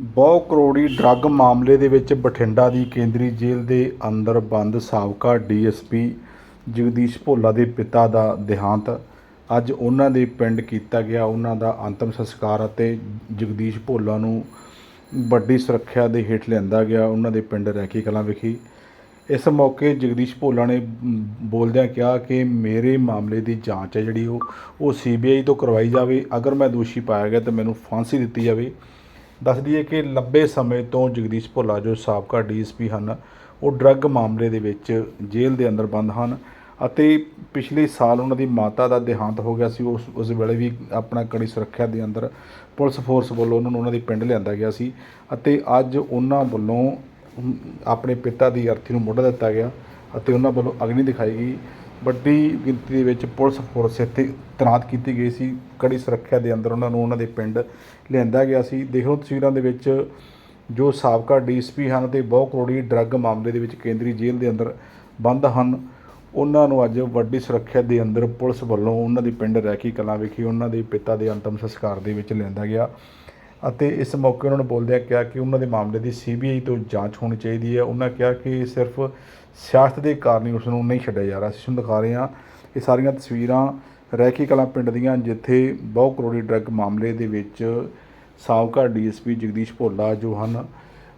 ਬਹੁ ਕਰੋੜੀ ਡਰੱਗ ਮਾਮਲੇ ਦੇ ਵਿੱਚ ਬਠਿੰਡਾ ਦੀ ਕੇਂਦਰੀ ਜੇਲ੍ਹ ਦੇ ਅੰਦਰ ਬੰਦ ਸਾਬਕਾ ਡੀਐਸਪੀ ਜਗਦੀਸ਼ ਭੋਲਾ ਦੇ ਪਿਤਾ ਦਾ ਦੇਹਾਂਤ। ਅੱਜ ਉਹਨਾਂ ਦੇ ਪਿੰਡ ਕੀਤਾ ਗਿਆ ਉਹਨਾਂ ਦਾ ਅੰਤਮ ਸੰਸਕਾਰ ਅਤੇ ਜਗਦੀਸ਼ ਭੋਲਾ ਨੂੰ ਵੱਡੀ ਸੁਰੱਖਿਆ ਦੇ ਹੇਠ ਲਿਆਂਦਾ ਗਿਆ, ਉਹਨਾਂ ਦੇ ਪਿੰਡ ਰੈਕੀ ਕਲਾਂ ਵਿਖੇ। ਇਸ ਮੌਕੇ ਜਗਦੀਸ਼ ਭੋਲਾ ਨੇ ਬੋਲਦਿਆਂ ਕਿਹਾ ਕਿ ਮੇਰੇ ਮਾਮਲੇ ਦੀ ਜਾਂਚ ਹੈ ਜਿਹੜੀ ਉਹ ਉਹ ਸੀਬੀਆਈ ਤੋਂ ਕਰਵਾਈ ਜਾਵੇ। ਅਗਰ ਮੈਂ ਦੋਸ਼ੀ ਪਾਇਆ ਗਿਆ ਤਾਂ ਮੈਨੂੰ ਫਾਂਸੀ ਦਿੱਤੀ ਜਾਵੇ। ਦੱਸ ਦਈਏ ਕਿ ਲੰਬੇ ਸਮੇਂ ਤੋਂ ਜਗਦੀਸ਼ ਭੋਲਾ ਜੋ ਸਾਬਕਾ ਡੀਐਸਪੀ ਹਨ, ਉਹ ਡਰੱਗ ਮਾਮਲੇ ਦੇ ਵਿੱਚ ਜੇਲ੍ਹ ਦੇ ਅੰਦਰ ਬੰਦ ਹਨ ਅਤੇ ਪਿਛਲੇ ਸਾਲ ਉਹਨਾਂ ਦੀ ਮਾਤਾ ਦਾ ਦੇਹਾਂਤ ਹੋ ਗਿਆ ਸੀ। ਉਸ ਉਸ ਵੇਲੇ ਵੀ ਆਪਣਾ ਕੜੀ ਸੁਰੱਖਿਆ ਦੇ ਅੰਦਰ ਪੁਲਿਸ ਫੋਰਸ ਵੱਲੋਂ ਉਹਨਾਂ ਨੂੰ ਉਹਨਾਂ ਦੇ ਪਿੰਡ ਲਿਆਂਦਾ ਗਿਆ ਸੀ ਅਤੇ ਅੱਜ ਉਹਨਾਂ ਵੱਲੋਂ ਆਪਣੇ ਪਿਤਾ ਦੀ ਅਰਥੀ ਨੂੰ ਮੋਢਾ ਦਿੱਤਾ ਗਿਆ ਅਤੇ ਉਹਨਾਂ ਵੱਲੋਂ ਅਗਨੀ ਦਿਖਾਈ ਗਈ। ਵੱਡੀ ਗਿਣਤੀ ਦੇ ਵਿੱਚ ਪੁਲਿਸ ਫੋਰਸ ਇੱਥੇ ਤੈਨਾਤ ਕੀਤੀ ਗਈ ਸੀ। ਕੜੀ ਸੁਰੱਖਿਆ ਦੇ ਅੰਦਰ ਉਹਨਾਂ ਨੂੰ ਉਹਨਾਂ ਦੇ ਪਿੰਡ ਲਿਆਂਦਾ ਗਿਆ ਸੀ। ਦੇਖੋ ਤਸਵੀਰਾਂ ਦੇ ਵਿੱਚ ਜੋ ਸਾਬਕਾ ਡੀਐਸਪੀ ਹਨ ਤੇ ਬਹੁ ਕਰੋੜੀ ਡਰੱਗ ਮਾਮਲੇ ਦੇ ਵਿੱਚ ਕੇਂਦਰੀ ਜੇਲ੍ਹ ਦੇ ਅੰਦਰ ਬੰਦ ਹਨ। ਉਹਨਾਂ ਨੂੰ ਅੱਜ ਵੱਡੀ ਸੁਰੱਖਿਆ ਦੇ ਅੰਦਰ ਪੁਲਿਸ ਵੱਲੋਂ ਉਹਨਾਂ ਦੇ ਪਿੰਡ ਰੈਕੀ ਕਲਾਂ ਵਿਖੇ ਉਹਨਾਂ ਦੇ ਪਿਤਾ ਦੇ ਅੰਤਮ ਸੰਸਕਾਰ ਦੇ ਵਿੱਚ ਲਿਆਂਦਾ ਗਿਆ। ਅਤੇ ਇਸ ਮੌਕੇ ਉਹਨਾਂ ਨੇ ਬੋਲਦਿਆਂ ਕਿਹਾ ਕਿ ਉਹਨਾਂ ਦੇ ਮਾਮਲੇ ਦੀ ਸੀਬੀਆਈ ਤੋਂ ਜਾਂਚ ਹੋਣੀ ਚਾਹੀਦੀ ਹੈ। ਉਹਨਾਂ ਕਿਹਾ ਕਿ ਸਿਰਫ ਸਿਆਸਤ ਦੇ ਕਾਰਨ ਹੀ ਉਸ ਨੂੰ ਨਹੀਂ ਛੱਡਿਆ ਜਾ ਰਿਹਾ। ਅਸੀਂ ਤੁਹਾਨੂੰ ਦਿਖਾ ਰਹੇ ਹਾਂ ਇਹ ਸਾਰੀਆਂ ਤਸਵੀਰਾਂ ਰੈਕੀ ਕਲਾਂ ਪਿੰਡ ਦੀਆਂ, ਜਿੱਥੇ ਬਹੁ ਕਰੋੜੀ ਡਰੱਗ ਮਾਮਲੇ ਦੇ ਵਿੱਚ ਸਾਬਕਾ ਡੀਐਸਪੀ ਜਗਦੀਸ਼ ਭੋਲਾ ਜੋ ਹਨ,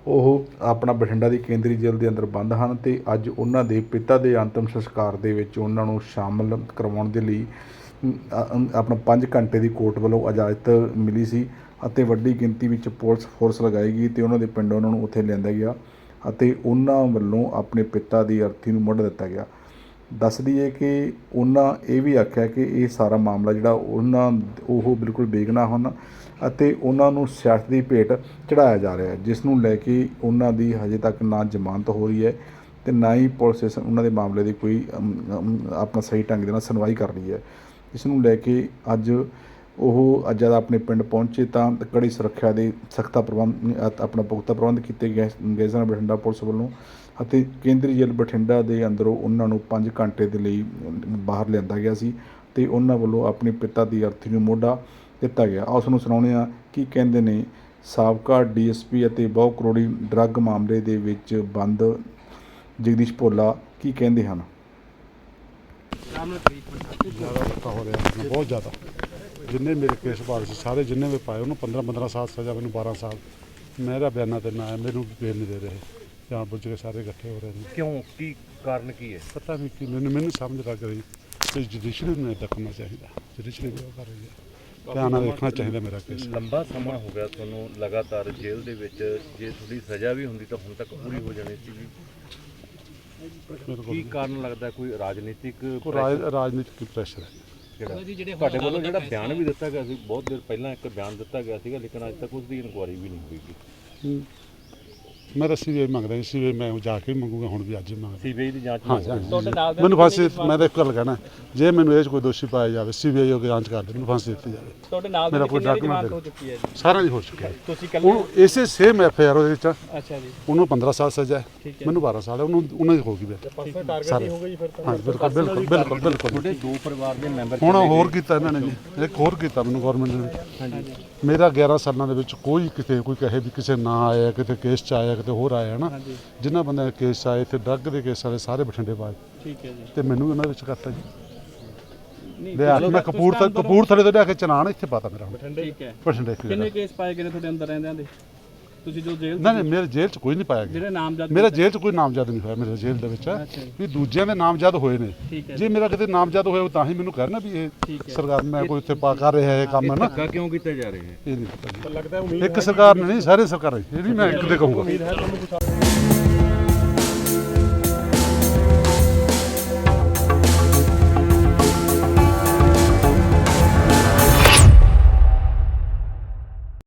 ਉਹ ਆਪਣਾ ਬਠਿੰਡਾ ਦੀ ਕੇਂਦਰੀ ਜੇਲ੍ਹ ਦੇ ਅੰਦਰ ਬੰਦ ਹਨ ਤੇ ਅੱਜ ਉਹਨਾਂ ਦੇ ਪਿਤਾ ਦੇ ਅੰਤਮ ਸੰਸਕਾਰ ਦੇ ਵਿੱਚ ਉਹਨਾਂ ਨੂੰ ਸ਼ਾਮਲ ਕਰਵਾਉਣ ਦੇ ਲਈ ਆਪਣਾ 5 ਘੰਟੇ ਦੀ ਕੋਰਟ ਵੱਲੋਂ ਇਜਾਜ਼ਤ ਮਿਲੀ ਸੀ ਅਤੇ ਵੱਡੀ ਗਿਣਤੀ ਵਿੱਚ ਪੁਲਿਸ ਫੋਰਸ ਲਗਾਈ ਗਈ ਅਤੇ ਉਹਨਾਂ ਦੇ ਪਿੰਡ ਉਹਨਾਂ ਨੂੰ ਉੱਥੇ ਲਿਆਂਦਾ ਗਿਆ ਅਤੇ ਉਹਨਾਂ ਵੱਲੋਂ ਆਪਣੇ ਪਿਤਾ ਦੀ ਅਰਥੀ ਨੂੰ ਮੁੱਢ ਦਿੱਤਾ ਗਿਆ। ਦੱਸ ਦਈਏ ਕਿ ਉਹਨਾਂ ਇਹ ਵੀ ਆਖਿਆ ਕਿ ਇਹ ਸਾਰਾ ਮਾਮਲਾ ਜਿਹੜਾ ਉਹਨਾਂ ਉਹ ਬਿਲਕੁਲ ਬੇਗਨਾਹ ਹਨ ਅਤੇ ਉਹਨਾਂ ਨੂੰ ਸਿਆਸਤ ਦੀ ਭੇਟ ਚੜਾਇਆ ਜਾ ਰਿਹਾ ਹੈ, ਜਿਸ ਨੂੰ ਲੈ ਕੇ ਉਹਨਾਂ ਦੀ ਹਜੇ ਤੱਕ ਨਾ ਜ਼ਮਾਨਤ ਹੋ ਰਹੀ ਹੈ ਤੇ ਨਾ ਹੀ ਪੁਲਿਸ ਇਸ ਉਹਨਾਂ ਦੇ ਮਾਮਲੇ ਦੀ ਕੋਈ ਆਪਣਾ ਸਹੀ ਢੰਗ ਦੇ ਨਾਲ ਸੁਣਵਾਈ ਕਰ ਰਹੀ ਹੈ। ਇਸ ਨੂੰ ਲੈ ਕੇ ਅੱਜ ਉਹ ਅੱਜ ਜਦ ਆਪਣੇ ਪਿੰਡ ਪਹੁੰਚੇ ਤਾਂ ਕੜੀ ਸੁਰੱਖਿਆ ਦੇ ਸਖਤਾ ਪ੍ਰਬੰਧ ਆਪਣਾ ਪੁਖਤਾ ਪ੍ਰਬੰਧ ਕੀਤੇ ਗਏ ਗਏ ਸਨ ਬਠਿੰਡਾ ਪੁਲਿਸ ਵੱਲੋਂ ਅਤੇ ਕੇਂਦਰੀ ਜੇਲ੍ਹ ਬਠਿੰਡਾ ਦੇ ਅੰਦਰੋਂ ਉਹਨਾਂ ਨੂੰ 5 ਘੰਟੇ ਦੇ ਲਈ ਬਾਹਰ ਲਿਆਂਦਾ ਗਿਆ ਸੀ ਤੇ ਉਹਨਾਂ ਵੱਲੋਂ ਆਪਣੇ ਪਿਤਾ ਦੀ ਅਰਥੀ ਨੂੰ ਮੋਢਾ ਦਿੱਤਾ ਗਿਆ। ਆਓ ਤੁਹਾਨੂੰ ਸੁਣਾਉਂਦੇ ਹਾਂ ਕੀ ਕਹਿੰਦੇ ਨੇ ਸਾਬਕਾ ਡੀਐਸਪੀ ਅਤੇ ਬਹੁ ਕਰੋੜੀ ਡਰੱਗ ਮਾਮਲੇ ਦੇ ਵਿੱਚ ਬੰਦ ਜਗਦੀਸ਼ ਭੋਲਾ ਕੀ ਕਹਿੰਦੇ ਹਨ? ਧੱਕਾ ਹੋ ਰਿਹਾ ਮੈਨੂੰ ਬਹੁਤ ਜ਼ਿਆਦਾ। ਜਿੰਨੇ ਮੇਰੇ ਕੇਸ ਭਾਗ ਸੀ ਸਾਰੇ ਜਿੰਨੇ ਵੀ ਪਾਏ ਉਹਨੂੰ 15 15 ਸਾਲ ਸਜ਼ਾ ਮੈਨੂੰ 12 ਸਾਲ। ਮੇਰਾ ਬਿਆਨਾ ਤੇ ਨਾ ਹੈ ਮੈਨੂੰ ਵੀ ਨਹੀਂ ਦੇ ਰਹੇ। ਜਾਣ ਬੁੱਝ ਕੇ ਸਾਰੇ ਇਕੱਠੇ ਹੋ ਰਹੇ ਨੇ। ਕਿਉਂ? ਕੀ ਕਾਰਨ ਕੀ ਹੈ? ਪਤਾ ਨਹੀਂ ਕਿ ਮੈਨੂੰ ਮੈਨੂੰ ਸਮਝ ਲੱਗ ਰਹੀ ਕਿ ਜੁਡੀਸ਼ਰੀ ਨੂੰ ਇੱਦਾਂ ਕਰਨਾ ਚਾਹੀਦਾ। ਜੁਡੀਸ਼ਰੀ ਵੀ ਉਹ ਕਰ ਰਹੀ ਹੈ। ਧਿਆਨ ਨਾਲ ਦੇਖਣਾ ਚਾਹੀਦਾ ਮੇਰਾ ਕੇਸ ਲੰਬਾ ਸਮਾਂ ਹੋ ਗਿਆ ਤੁਹਾਨੂੰ ਲਗਾਤਾਰ ਜੇਲ੍ਹ ਦੇ ਵਿੱਚ। ਜੇ ਤੁਹਾਡੀ ਸਜ਼ਾ ਵੀ ਹੁੰਦੀ ਤਾਂ ਹੁਣ ਤੱਕ ਪੂਰੀ ਹੋ ਜਾਣੀ ਸੀ। ਕੀ ਕਾਰਨ ਲੱਗਦਾ? ਕੋਈ ਰਾਜਨੀਤਿਕ ਕੋਈ ਰਾਜ- ਰਾਜਨੀਤਿਕ ਪ੍ਰੈਸ਼ਰ ਹੈ। ਜਿਹੜਾ ਤੁਹਾਡੇ ਵੱਲੋਂ ਜਿਹੜਾ ਬਿਆਨ ਵੀ ਦਿੱਤਾ ਗਿਆ ਸੀ ਬਹੁਤ ਦੇਰ ਪਹਿਲਾਂ ਇੱਕ ਬਿਆਨ ਦਿੱਤਾ ਗਿਆ ਸੀਗਾ ਲੇਕਿਨ ਅੱਜ ਤੱਕ ਉਸ ਦੀ ਇਨਕੁਆਇਰੀ ਵੀ ਨਹੀਂ ਹੋਈਗੀ ਹੂੰ। ਮੈਂ ਰੱਸੀ ਵੀ ਮੰਗਦਾ ਸੀ ਵੀ ਮੈਂ ਜਾ ਕੇ ਵੀ ਮੰਗੂਗਾ ਹੁਣ ਵੀ ਅੱਜ ਹੀ ਮੰਗਦਾ। ਸੀਬੀਆਈ ਦੀ ਜਾਂਚ ਹਾਂ ਜੀ, ਹਾਂ ਜੀ। ਮੈਨੂੰ ਫਾਂਸੀ ਮੈਂ ਤਾਂ ਇੱਕ ਗੱਲ ਕਹਿਣਾ ਜੇ ਮੈਨੂੰ ਇਹ 'ਚ ਕੋਈ ਦੋਸ਼ੀ ਪਾਇਆ ਜਾਵੇ ਸੀਬੀਆਈ ਉਹ ਜਾਂਚ ਕਰ ਦੇ ਮੈਨੂੰ ਫਾਂਸੀ ਦਿੱਤੀ ਜਾਵੇ। ਤੁਹਾਡੇ ਨਾਲ ਮੇਰਾ ਕੋਈ ਕਿੰਨੇ ਜਮਾਨਤ ਹੋ ਚੁੱਕੀ ਹੈ ਜੀ? ਸਾਰਾ ਹੀ ਹੋ ਚੁੱਕਿਆ ਹੈ ਤੁਸੀਂ ਕੱਲੇ ਉਹ ਇਸੇ ਸੇਮ ਐਫ ਆਰ ਉਹਦੇ ਵਿੱਚ ਆ। ਅੱਛਾ ਜੀ। ਉਹਨੂੰ 15 ਸਾਲ ਸਜ਼ਾ ਹੈ। ਠੀਕ ਹੈ। ਮੈਨੂੰ 12 ਸਾਲ ਹੈ ਉਹਨੂੰ ਉਹਨਾਂ ਦੀ ਹੋ ਗਈ ਬੇ ਪਰਸਨਲ ਟਾਰਗੇਟ। ਹੀ ਹੋ ਗਈ ਫਿਰ ਤਾਂ। ਹਾਂ ਬਿਲਕੁਲ ਬਿਲਕੁਲ ਬਿਲਕੁਲ ਬਿਲਕੁਲ। ਤੁਹਾਡੇ ਦੋ ਪਰਿਵਾਰ ਦੇ ਮੈਂਬਰ ਹੁਣ ਹੋਰ ਕੀਤਾ ਇਹਨਾਂ ਨੇ ਜੀ। ਇੱਕ ਹੋਰ ਕੀਤਾ ਮੈਨੂੰ ਗਵਰਨਮੈਂਟ ਨੇ। ਹਾਂਜੀ। ਮੇਰਾ 11 ਸਾਲਾਂ ਦੇ ਵਿੱਚ ਕੋਈ ਕਿਤੇ ਕੋਈ ਕਹੇ ਵੀ ਕਿਸੇ ਨਾ ਆਇਆ ਕਿਤੇ ਕੇਸ ਚ ਆਇਆ ਕਿਤੇ ਹੋਰ ਆਇਆ ਨਾ ਹਾਂਜੀ। ਜਿਨ੍ਹਾਂ ਬੰਦਿਆਂ ਦੇ ਕੇਸ ਆਏ ਤੇ ਡਰੱਗ ਦੇ ਕੇਸ ਵਾਲੇ ਸਾਰੇ ਬਠਿੰਡੇ ਬਾਅਦ ਠੀਕ ਹੈ ਜੀ। ਤੇ ਮੈਨੂੰ ਉਹਨਾਂ ਵਿੱਚ ਕਰਤਾ ਜੀ। ਨਹੀਂ ਮੈਂ ਕਪੂਰ ਤੱਕ ਕਪੂਰਥਲੇ ਤੋਂ ਲਿਆ ਕੇ ਚਨਾਨ ਇੱਥੇ ਪਾਤਾ ਮੇਰਾ ਹੁਣ। ਠੀਕ ਹੈ ਬਠਿੰਡੇ। ਕਿੰਨੇ ਕੇਸ ਪਾਏ ਗਏ ਨੇ ਤੁਹਾਡੇ ਅੰਦਰ ਰਹਿੰਦਿਆਂ ਦੇ? ਤੁਸੀਂ ਜੋ ਜੇਲ੍ਹ ਨਹੀਂ ਨਹੀਂ ਮੇਰੇ ਜੇਲ੍ਹ ਚ ਕੋਈ ਨਹੀਂ ਪਾਇਆ ਗਿਆ। ਜਿਹੜੇ ਨਾਮਜ਼ਦ ਮੇਰਾ ਜੇਲ੍ਹ ਚ ਕੋਈ ਨਾਮਜ਼ਦ ਨਹੀਂ ਹੋਇਆ ਮੇਰੇ ਜੇਲ੍ਹ ਦੇ ਵਿੱਚ। ਅੱਛਾ ਜੀ। ਵੀ ਦੂਜਿਆਂ ਦੇ ਨਾਮਜ਼ਦ ਹੋਏ ਨੇ। ਠੀਕ ਹੈ। ਜੇ ਮੇਰਾ ਕਿਤੇ ਨਾਮਜ਼ਦ ਹੋਇਆ ਤਾਂ ਹੀ ਮੈਨੂੰ ਕਹਿਣਾ ਵੀ ਇਹ ਠੀਕ ਹੈ। ਸਰਕਾਰ ਮੈਂ ਕੋਈ ਉੱਥੇ ਪਾ ਕਰ ਰਿਹਾ ਹੈ ਕੰਮ ਹੈ ਨਾ। ਧੱਕਾ ਕਿਉਂ ਕੀਤਾ ਜਾ ਰਿਹਾ ਹੈ? ਇਹ ਨਹੀਂ ਪਤਾ ਜੀ। ਇੱਕ ਸਰਕਾਰ ਨੇ ਨਹੀਂ ਸਾਰੇ ਸਰਕਾਰਾਂ ਇਹ ਨਹੀਂ ਮੈਂ ਇੱਕ ਦੇ ਕਹੂੰਗਾ।